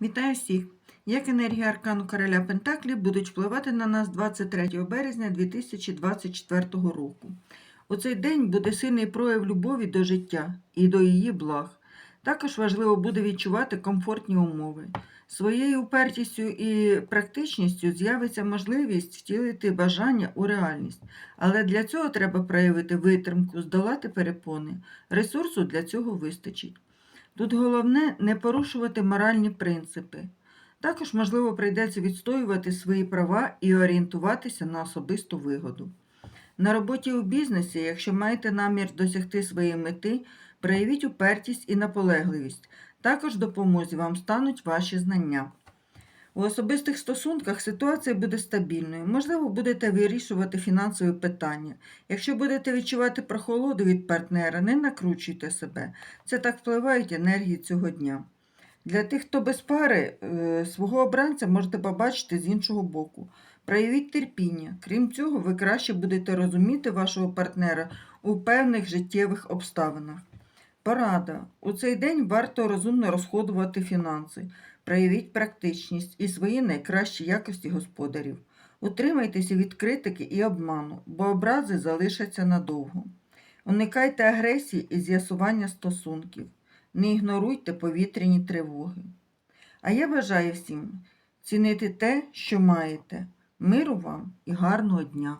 Вітаю всіх! Як енергії аркану короля Пентаклів будуть впливати на нас 23 березня 2024 року. У цей день буде сильний прояв любові до життя і до її благ. Також важливо буде відчувати комфортні умови. Своєю упертістю і практичністю з'явиться можливість втілити бажання у реальність, але для цього треба проявити витримку, здолати перепони. Ресурсу для цього вистачить. Тут головне не порушувати моральні принципи. Також, можливо, прийдеться відстоювати свої права і орієнтуватися на особисту вигоду. На роботі у бізнесі, якщо маєте намір досягти своєї мети, проявіть упертість і наполегливість. Також допомозі вам стануть ваші знання. У особистих стосунках ситуація буде стабільною. Можливо, будете вирішувати фінансові питання. Якщо будете відчувати прохолоду від партнера, не накручуйте себе. Це так впливають енергії цього дня. Для тих, хто без пари, е, свого обранця можете побачити з іншого боку. Проявіть терпіння. Крім цього, ви краще будете розуміти вашого партнера у певних життєвих обставинах. Порада. У цей день варто розумно розходувати фінанси. Проявіть практичність і свої найкращі якості господарів. Утримайтеся від критики і обману, бо образи залишаться надовго. Уникайте агресії і з'ясування стосунків. Не ігноруйте повітряні тривоги. А я бажаю всім цінити те, що маєте. Миру вам і гарного дня!